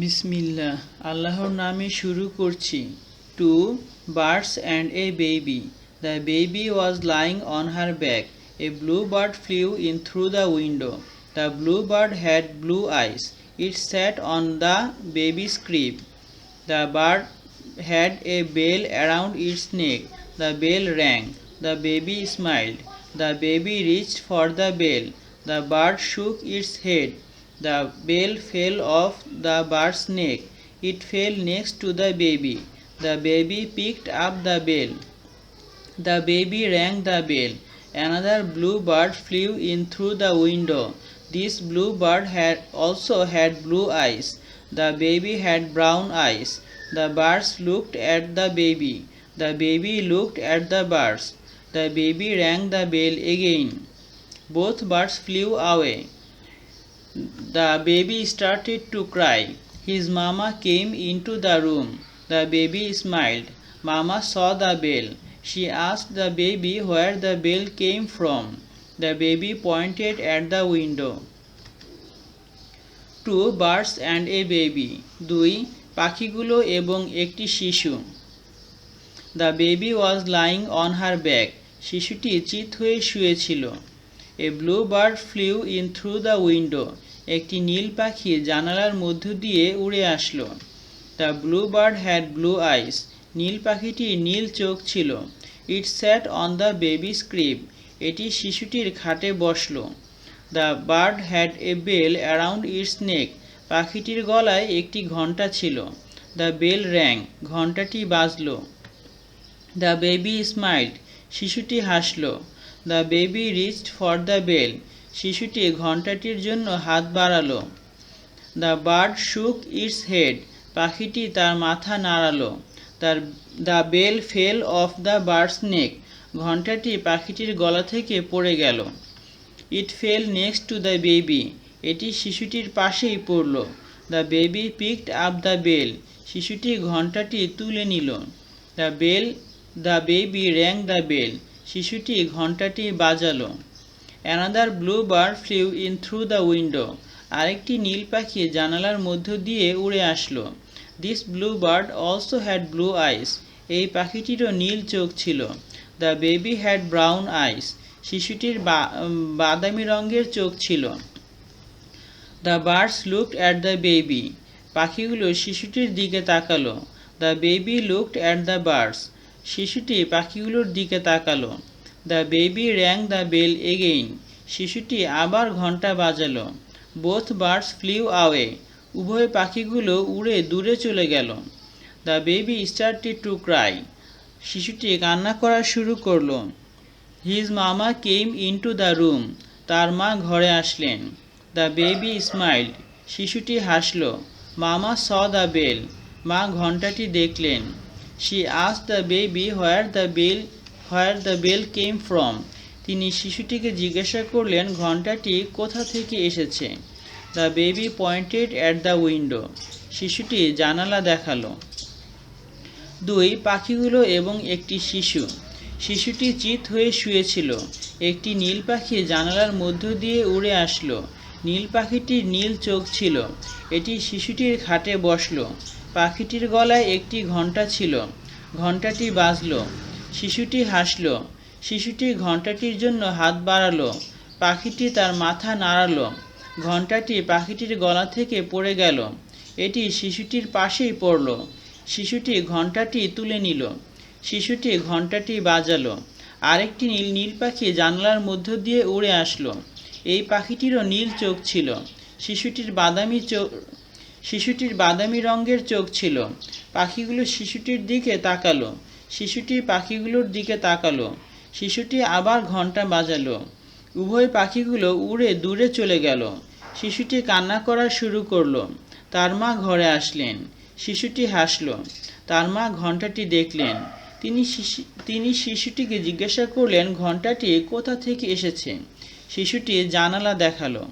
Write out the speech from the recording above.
বিসমিল্লাহ আল্লাহর নামে শুরু করছি two birds and a baby the baby was lying on her back a blue bird flew in through the window the blue bird had blue eyes it sat on the baby's crib The bird had a bell around its neck. The bell rang. The baby smiled. The baby reached for the bell. The bird shook its head. The bell fell off the bird's neck. It fell next to the baby. The baby picked up the bell. The baby rang the bell. Another blue bird flew in through the window. This blue bird had also had blue eyes. The baby had brown eyes. The birds looked at the baby. The baby looked at the birds. The baby rang the bell again. Both birds flew away. The baby started to cry. His mama came into the room. The baby smiled. Mama saw the bell. She asked the baby where the bell came from. The baby pointed at the window. Two birds and a baby দুই পাখিগুলো এবং একটি শিশু the baby was lying on her back শিশুটি চিত হয়ে শুয়েছিল a blue bird flew in through the window একটি নীল পাখি জানালার মধ্য দিয়ে উড়ে আসলো। The blue bird had blue eyes নীল পাখিটির নীল চোখ ছিল। It sat on the baby crib এটি শিশুটির খাটে বসল। The bird had a bell around its neck পাখিটির গলায় একটি ঘণ্টা ছিল। দ্য বেল র্যাং ঘণ্টাটি বাজল। দ্য বেবি স্মাইল্ড শিশুটি হাসল। The baby reached for the bell শিশুটি ঘণ্টাটির জন্য হাত বাড়ালো। The bird shook its head পাখিটি তার মাথা নাড়ালো। তার the bell fell off the bird's neck ঘণ্টাটি পাখিটির গলা থেকে পড়ে গেল। It fell next to the baby এটি শিশুটির পাশেই পড়ল। The baby picked up the bell শিশুটি ঘণ্টাটি তুলে নিল। The bell the baby rang the bell শিশুটি ঘণ্টাটি বাজালো। Another blue bird flew in through the window আরেকটি নীল পাখি জানালার মধ্য দিয়ে উড়ে আসলো। This blue bird also had blue eyes এই পাখিটিরও নীল চোখ ছিল। The baby had brown eyes শিশুটির বাদামি রঙের চোখ ছিল। The birds looked at the baby পাখিগুলো শিশুটির দিকে তাকালো। The baby looked at the birds শিশুটি পাখিগুলোর দিকে তাকালো। The baby rang the bell again. শিশুটি আবার ঘণ্টা বাজালো। Both birds flew away. উভয় পাখিগুলো উড়ে দূরে চলে গেল। The baby started to cry. শিশুটি কান্না করা শুরু করল। হিজ মামা কেম ইনটু দ্য রুম। তার মা ঘরে আসলেন। The baby smiled. শিশুটি হাসল। Mama saw the bell. মা ঘণ্টাটি দেখলেন। She us the baby where the bell where the bell came from তিনি শিশুটিকে জিজ্ঞাসা করলেন ঘণ্টাটি কোথা থেকে এসেছে? The baby pointed at the window শিশুটি জানালা দেখাল। দুই পাখিগুলো এবং একটি শিশু। শিশুটি চিত হয়ে শুয়েছিল। একটি নীল পাখি জানালার মধ্য দিয়ে উড়ে আসলো। নীল পাখিটির নীল চোখ ছিল। এটি শিশুটির খাটে বসল। পাখিটির গলায় একটি ঘণ্টা ছিল। ঘণ্টাটি বাজলো। শিশুটি হাসলো। শিশুটি ঘণ্টাটির জন্য হাত বাড়ালো। পাখিটি তার মাথা নাড়ালো। ঘণ্টাটি পাখিটির গলা থেকে পড়ে গেল। এটি শিশুটির পাশেই পড়ল। শিশুটি ঘণ্টাটি তুলে নিল। শিশুটি ঘণ্টাটি বাজালো। আরেকটি নীল নীল পাখি জানলার মধ্য দিয়ে উড়ে আসলো। এই পাখিটিরও নীল চোখ ছিল। শিশুটির বাদামি চোখ শিশুটির বাদামি রঙের চোখ ছিল। পাখিগুলো শিশুটির দিকে তাকালো। শিশুটি পাখিগুলোর দিকে তাকালো। শিশুটি আবার ঘণ্টা বাজালো। উভয় পাখিগুলো উড়ে দূরে চলে গেল। শিশুটি কান্না করা শুরু করল। তার মা ঘরে আসলেন। শিশুটি হাসলো। তার মা ঘণ্টাটি দেখলেন। তিনি তিনি শিশুটিকে জিজ্ঞাসা করলেন ঘণ্টাটি কোথা থেকে এসেছে? শিশুটি জানালা দেখাল।